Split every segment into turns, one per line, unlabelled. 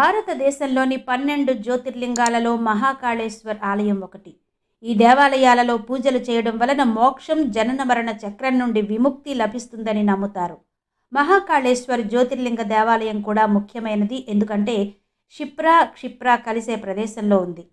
భారతదేశంలోని పన్నెండు జ్యోతిర్లింగాలలో మహాకాళేశ్వర్ ఆలయం ఒకటి. ఈ దేవాలయాలలో పూజలు చేయడం వలన మోక్షం జనన మరణ చక్రం నుండి విముక్తి లభిస్తుందని నమ్ముతారు. మహాకాళేశ్వర్ జ్యోతిర్లింగ దేవాలయం కూడా ముఖ్యమైనది ఎందుకంటే క్షిప్రా క్షిప్రా కలిసే ప్రదేశంలో ఉంది.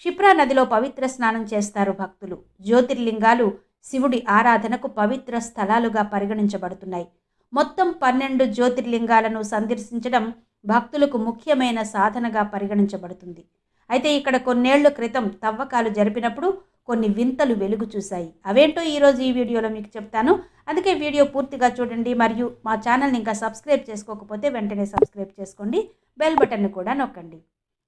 క్షిప్రా నదిలో పవిత్ర స్నానం చేస్తారు భక్తులు. జ్యోతిర్లింగాలు శివుడి ఆరాధనకు పవిత్ర స్థలాలుగా పరిగణించబడుతున్నాయి. మొత్తం పన్నెండు జ్యోతిర్లింగాలను సందర్శించడం భక్తులకు ముఖ్యమైన సాధనగా పరిగణించబడుతుంది. అయితే ఇక్కడ కొన్నేళ్ళ క్రితం తవ్వకాలు జరిపినప్పుడు కొన్ని వింతలు వెలుగు చూశాయి. అవేంటో ఈరోజు ఈ వీడియోలో మీకు చెప్తాను. అందుకే వీడియో పూర్తిగా చూడండి. మరియు మా ఛానల్ని ఇంకా సబ్స్క్రైబ్ చేసుకోకపోతే వెంటనే సబ్స్క్రైబ్ చేసుకోండి. బెల్ బటన్ను కూడా నొక్కండి.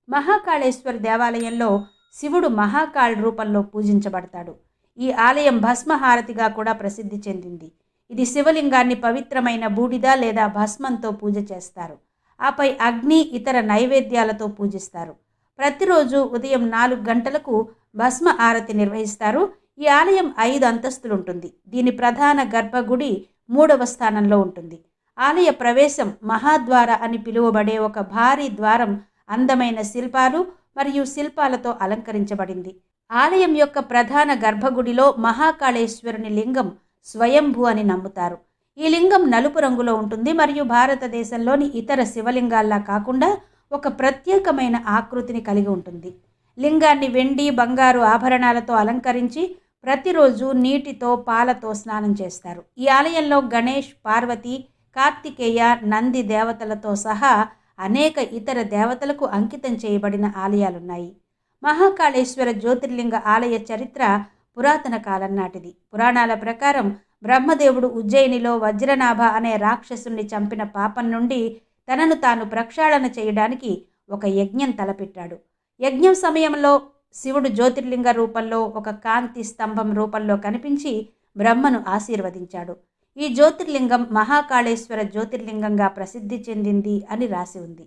మహాకాళేశ్వర దేవాలయంలో శివుడు మహాకాళ్ రూపంలో పూజించబడతాడు. ఈ ఆలయం భస్మహారతిగా కూడా ప్రసిద్ధి చెందింది. ఇది శివలింగాన్ని పవిత్రమైన బూడిద లేదా భస్మంతో పూజ చేస్తారు. ఆపై అగ్ని ఇతర నైవేద్యాలతో పూజిస్తారు. ప్రతిరోజు ఉదయం నాలుగు గంటలకు భస్మ ఆరతి నిర్వహిస్తారు. ఈ ఆలయం ఐదు అంతస్తులు ఉంటుంది. దీని ప్రధాన గర్భగుడి మూడవ స్థానంలో ఉంటుంది. ఆలయ ప్రవేశం మహాద్వార అని పిలువబడే ఒక భారీ ద్వారం అందమైన శిల్పాలు మరియు శిల్పాలతో అలంకరించబడింది. ఆలయం యొక్క ప్రధాన గర్భగుడిలో మహాకాళేశ్వరుని లింగం స్వయంభూ అని నమ్ముతారు. ఈ లింగం నలుపు రంగులో ఉంటుంది. మరియు భారతదేశంలోని ఇతర శివలింగాల్లా కాకుండా ఒక ప్రత్యేకమైన ఆకృతిని కలిగి ఉంటుంది. లింగాన్ని వెండి బంగారు ఆభరణాలతో అలంకరించి ప్రతిరోజు నీటితో పాలతో స్నానం చేస్తారు. ఈ ఆలయంలో గణేష్ పార్వతి కార్తికేయ నంది దేవతలతో సహా అనేక ఇతర దేవతలకు అంకితం చేయబడిన ఆలయాలున్నాయి. మహాకాళేశ్వర జ్యోతిర్లింగ ఆలయ చరిత్ర పురాతన కాలం నాటిది. పురాణాల ప్రకారం బ్రహ్మదేవుడు ఉజ్జయినిలో వజ్రనాభ అనే రాక్షసుని చంపిన పాపం నుండి తనను తాను ప్రక్షాళన చేయడానికి ఒక యజ్ఞం తలపెట్టాడు. యజ్ఞం సమయంలో శివుడు జ్యోతిర్లింగ రూపంలో ఒక కాంతి స్తంభం రూపంలో కనిపించి బ్రహ్మను ఆశీర్వదించాడు. ఈ జ్యోతిర్లింగం మహాకాళేశ్వర జ్యోతిర్లింగంగా ప్రసిద్ధి చెందింది అని రాసి ఉంది.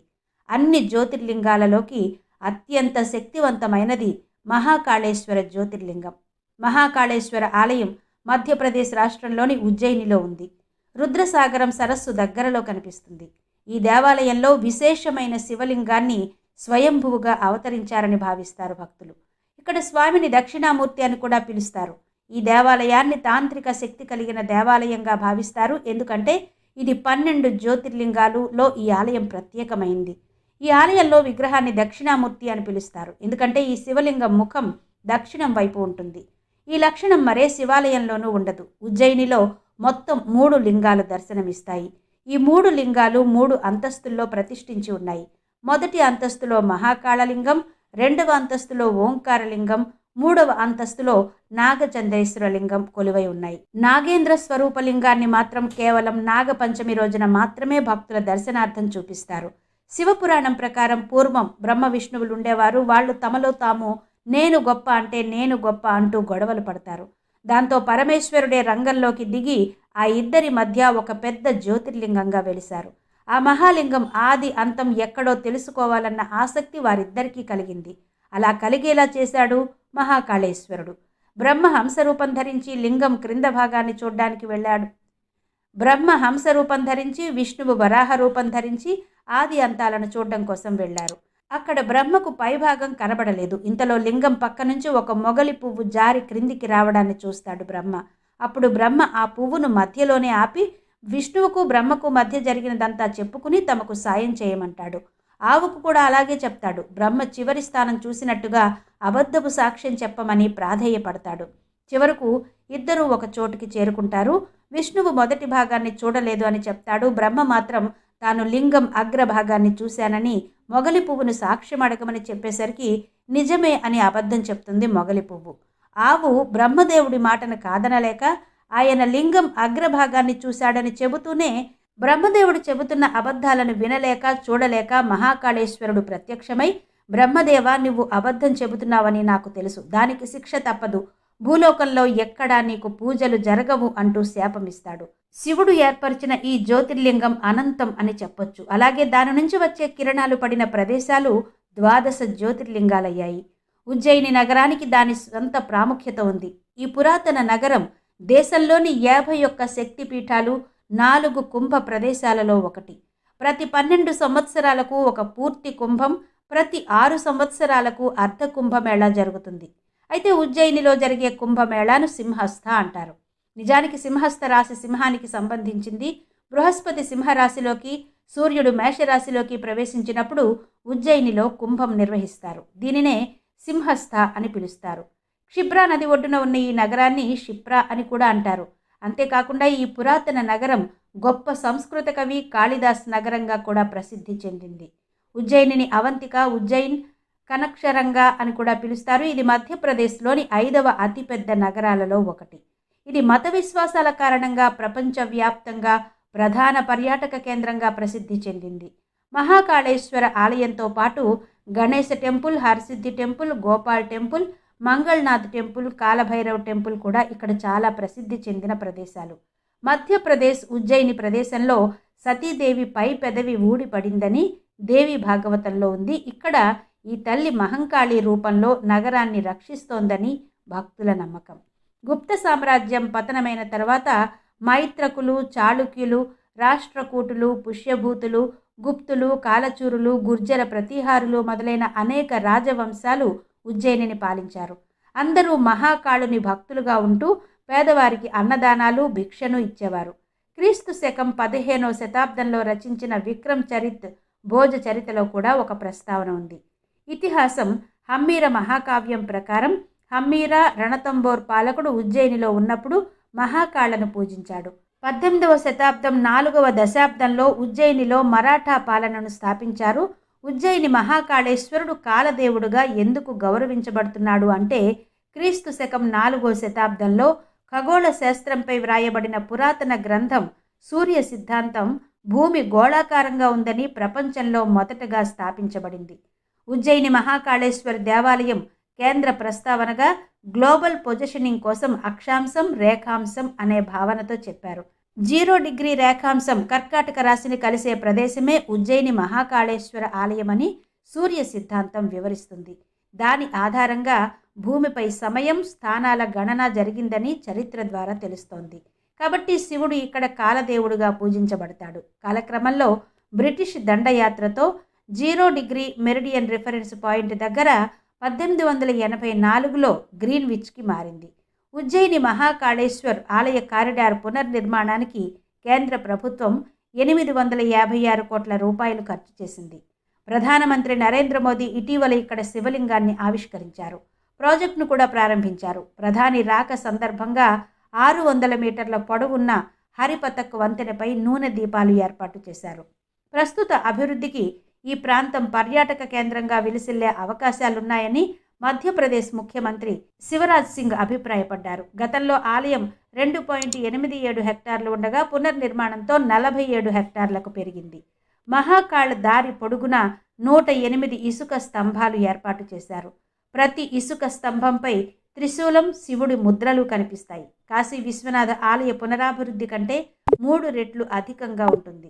అన్ని జ్యోతిర్లింగాలలోకి అత్యంత శక్తివంతమైనది మహాకాళేశ్వర జ్యోతిర్లింగం. మహాకాళేశ్వర ఆలయం మధ్యప్రదేశ్ రాష్ట్రంలోని ఉజ్జయినిలో ఉంది. రుద్రసాగరం సరస్సు దగ్గరలో కనిపిస్తుంది. ఈ దేవాలయంలో విశేషమైన శివలింగాన్ని స్వయంభువుగా అవతరించారని భావిస్తారు భక్తులు. ఇక్కడ స్వామిని దక్షిణామూర్తి అని కూడా పిలుస్తారు. ఈ దేవాలయాన్ని తాంత్రిక శక్తి కలిగిన దేవాలయంగా భావిస్తారు. ఎందుకంటే ఇది పన్నెండు జ్యోతిర్లింగాలులో ఈ ఆలయం ప్రత్యేకమైంది. ఈ ఆలయంలో విగ్రహాన్ని దక్షిణామూర్తి అని పిలుస్తారు. ఎందుకంటే ఈ శివలింగం ముఖం దక్షిణం వైపు ఉంటుంది. ఈ లక్షణం మరే శివాలయంలోనూ ఉండదు. ఉజ్జయినిలో మొత్తం మూడు లింగాలు దర్శనమిస్తాయి. ఈ మూడు లింగాలు మూడు అంతస్తుల్లో ప్రతిష్ఠించి ఉన్నాయి. మొదటి అంతస్తులో మహాకాళలింగం రెండవ అంతస్తులో ఓంకారలింగం మూడవ అంతస్తులో నాగచంద్రేశ్వర లింగం కొలువై ఉన్నాయి. నాగేంద్ర స్వరూపలింగాన్ని మాత్రం కేవలం నాగపంచమి రోజున మాత్రమే భక్తుల దర్శనార్థం చూపిస్తారు. శివపురాణం ప్రకారం పూర్వం బ్రహ్మ విష్ణువులు ఉండేవారు వాళ్ళు తమలో తాము నేను గొప్ప అంటే నేను గొప్ప అంటూ గొడవలు పడతారు. దాంతో పరమేశ్వరుడే రంగంలోకి దిగి ఆ ఇద్దరి మధ్య ఒక పెద్ద జ్యోతిర్లింగంగా వెలిశారు. ఆ మహాలింగం ఆది అంతం ఎక్కడో తెలుసుకోవాలన్న ఆసక్తి వారిద్దరికీ కలిగింది. అలా కలిగేలా చేశాడు మహాకాళేశ్వరుడు. బ్రహ్మ హంసరూపం ధరించి లింగం క్రింద భాగాన్ని చూడ్డానికి వెళ్ళాడు. బ్రహ్మ హంస రూపం ధరించి విష్ణువు వరాహ రూపం ధరించి ఆది అంతాలను చూడడం కోసం వెళ్ళారు. అక్కడ బ్రహ్మకు పైభాగం కనబడలేదు. ఇంతలో లింగం పక్క నుంచి ఒక మొగలి పువ్వు జారి క్రిందికి రావడాన్ని చూస్తాడు బ్రహ్మ. అప్పుడు బ్రహ్మ ఆ పువ్వును మధ్యలోనే ఆపి విష్ణువుకు బ్రహ్మకు మధ్య జరిగినదంతా చెప్పుకుని తమకు సాయం చేయమంటాడు. ఆవుకు కూడా అలాగే చెప్తాడు. బ్రహ్మ చివరి స్థానం చూసినట్టుగా అబద్ధపు సాక్ష్యం చెప్పమని ప్రాధేయపడతాడు. చివరకు ఇద్దరూ ఒక చోటుకి చేరుకుంటారు. విష్ణువు మొదటి భాగాన్ని చూడలేదు అని చెప్తాడు. బ్రహ్మ మాత్రం తాను లింగం అగ్రభాగాన్ని చూశానని మొగలి పువ్వును సాక్ష్యం అడగమని చెప్పేసరికి నిజమే అని అబద్ధం చెప్తుంది మొగలి పువ్వు. ఆవు బ్రహ్మదేవుడి మాటను కాదనలేక ఆయన లింగం అగ్రభాగాన్ని చూశాడని చెబుతూనే బ్రహ్మదేవుడు చెబుతున్న అబద్ధాలను వినలేక చూడలేక మహాకాళేశ్వరుడు ప్రత్యక్షమై బ్రహ్మదేవ నువ్వు అబద్ధం చెబుతున్నావని నాకు తెలుసు. దానికి శిక్ష తప్పదు. భూలోకంలో ఎక్కడా నీకు పూజలు జరగవు అంటూ శాపమిస్తాడు శివుడు ఏర్పరిచిన ఈ జ్యోతిర్లింగం అనంతం అని చెప్పొచ్చు. అలాగే దాని నుంచి వచ్చే కిరణాలు పడిన ప్రదేశాలు ద్వాదశ జ్యోతిర్లింగాలయ్యాయి. ఉజ్జయిని నగరానికి దాని సొంత ప్రాముఖ్యత ఉంది. ఈ పురాతన నగరం దేశంలోని యాభై ఒక్క శక్తిపీఠాలు నాలుగు కుంభ ప్రదేశాలలో ఒకటి. ప్రతి పన్నెండు సంవత్సరాలకు ఒక పూర్తి కుంభం ప్రతి ఆరు సంవత్సరాలకు అర్ధ కుంభమేళా జరుగుతుంది. అయితే ఉజ్జయినిలో జరిగే కుంభమేళాను సింహస్థ అంటారు. నిజానికి సింహస్థ రాశి సింహానికి సంబంధించింది. బృహస్పతి సింహరాశిలోకి సూర్యుడు మేషరాశిలోకి ప్రవేశించినప్పుడు ఉజ్జయినిలో కుంభం నిర్వహిస్తారు. దీనినే సింహస్థ అని పిలుస్తారు. క్షిప్రా నది ఒడ్డున ఉన్న ఈ నగరాన్ని క్షిప్రా అని కూడా అంటారు. అంతేకాకుండా ఈ పురాతన నగరం గొప్ప సంస్కృత కవి కాళిదాస్ నగరంగా కూడా ప్రసిద్ధి చెందింది. ఉజ్జయినిని అవంతిక ఉజ్జయిన్ కనక్షరంగా అని కూడా పిలుస్తారు. ఇది మధ్యప్రదేశ్లోని ఐదవ అతిపెద్ద నగరాలలో ఒకటి. ఇది మత విశ్వాసాల కారణంగా ప్రపంచవ్యాప్తంగా ప్రధాన పర్యాటక కేంద్రంగా ప్రసిద్ధి చెందింది. మహాకాళేశ్వర ఆలయంతో పాటు Ganesha temple Harsiddhi temple Gopal temple Mangalnath temple Kalbhairav temple కూడా ఇక్కడ చాలా ప్రసిద్ధి చెందిన ప్రదేశాలు. మధ్యప్రదేశ్ ఉజ్జయిని ప్రదేశంలో సతీదేవి పై పెదవి ఊడిపడిందని దేవి భాగవతంలో ఉంది. ఇక్కడ ఈ తల్లి మహంకాళి రూపంలో నగరాన్ని రక్షిస్తోందని భక్తుల నమ్మకం. గుప్త సామ్రాజ్యం పతనమైన తర్వాత మైత్రకులు చాళుక్యులు రాష్ట్రకూటులు పుష్యభూతులు గుప్తులు కాలచూరులు గుర్జర ప్రతిహారులు మొదలైన అనేక రాజవంశాలు ఉజ్జయినిని పాలించారు. అందరూ మహాకాళుని భక్తులుగా ఉంటూ పేదవారికి అన్నదానాలు భిక్షను ఇచ్చేవారు. క్రీస్తు శకం పదిహేనవ శతాబ్దంలో రచించిన విక్రమ్ చరిత్ భోజ చరితలో కూడా ఒక ప్రస్తావన ఉంది. ఇతిహాసం హమ్మీర మహాకావ్యం ప్రకారం హమ్మీరా రణతంబోర్ పాలకుడు ఉజ్జయినిలో ఉన్నప్పుడు మహాకాళను పూజించాడు. పద్దెనిమిదవ శతాబ్దం నాలుగవ దశాబ్దంలో ఉజ్జయినిలో మరాఠా పాలనను స్థాపించారు. ఉజ్జయిని మహాకాళేశ్వరుడు కాలదేవుడుగా ఎందుకు గౌరవించబడుతున్నాడు అంటే క్రీస్తు శకం నాలుగో శతాబ్దంలో ఖగోళ శాస్త్రంపై వ్రాయబడిన పురాతన గ్రంథం సూర్య సిద్ధాంతం భూమి గోళాకారంగా ఉందని ప్రపంచంలో మొదటగా స్థాపించబడింది. ఉజ్జయిని మహాకాళేశ్వర దేవాలయం కేంద్ర ప్రస్తావనగా గ్లోబల్ పొజిషనింగ్ కోసం అక్షాంశం రేఖాంశం అనే భావనతో చెప్పారు. జీరో డిగ్రీ రేఖాంశం కర్కాటక రాశిని కలిసే ప్రదేశమే ఉజ్జయిని మహాకాళేశ్వర ఆలయమని సూర్య సిద్ధాంతం వివరిస్తుంది. దాని ఆధారంగా భూమిపై సమయం స్థానాల గణన జరిగిందని చరిత్ర ద్వారా తెలుస్తోంది. కాబట్టి శివుడు ఇక్కడ కాలదేవుడుగా పూజించబడతాడు. కాలక్రమంలో British దండయాత్రతో zero degree meridian reference point దగ్గర పద్దెనిమిది వందల ఎనభై నాలుగులో గ్రీన్విచ్కి మారింది. ఉజ్జయిని మహాకాళేశ్వర్ ఆలయ కారిడార్ పునర్నిర్మాణానికి కేంద్ర ప్రభుత్వం ఎనిమిది వందల యాభై ఆరు కోట్ల రూపాయలు ఖర్చు చేసింది. ప్రధానమంత్రి నరేంద్ర మోదీ ఇటీవల ఇక్కడ శివలింగాన్ని ఆవిష్కరించారు. ప్రాజెక్టును కూడా ప్రారంభించారు. ప్రధాని రాక సందర్భంగా ఆరు వందల మీటర్ల పొడవున్న హరిపతక్ వంతెనపై నూనె దీపాలు ఏర్పాటు చేశారు. ప్రస్తుత అభివృద్ధికి ఈ ప్రాంతం పర్యాటక కేంద్రంగా విలిసిల్లే అవకాశాలున్నాయని మధ్యప్రదేశ్ ముఖ్యమంత్రి శివరాజ్ సింగ్ అభిప్రాయపడ్డారు. గతంలో ఆలయం రెండు పాయింట్ ఎనిమిది ఏడు హెక్టార్లు ఉండగా పునర్నిర్మాణంతో నలభై ఏడు హెక్టార్లకు పెరిగింది. మహాకాళ దారి పొడుగున నూట ఎనిమిది ఇసుక స్తంభాలు ఏర్పాటు చేశారు. ప్రతి ఇసుక స్తంభంపై త్రిశూలం శివుడి ముద్రలు కనిపిస్తాయి. కాశీ విశ్వనాథ ఆలయ పునరాభివృద్ధి కంటే మూడు రెట్లు అధికంగా ఉంటుంది.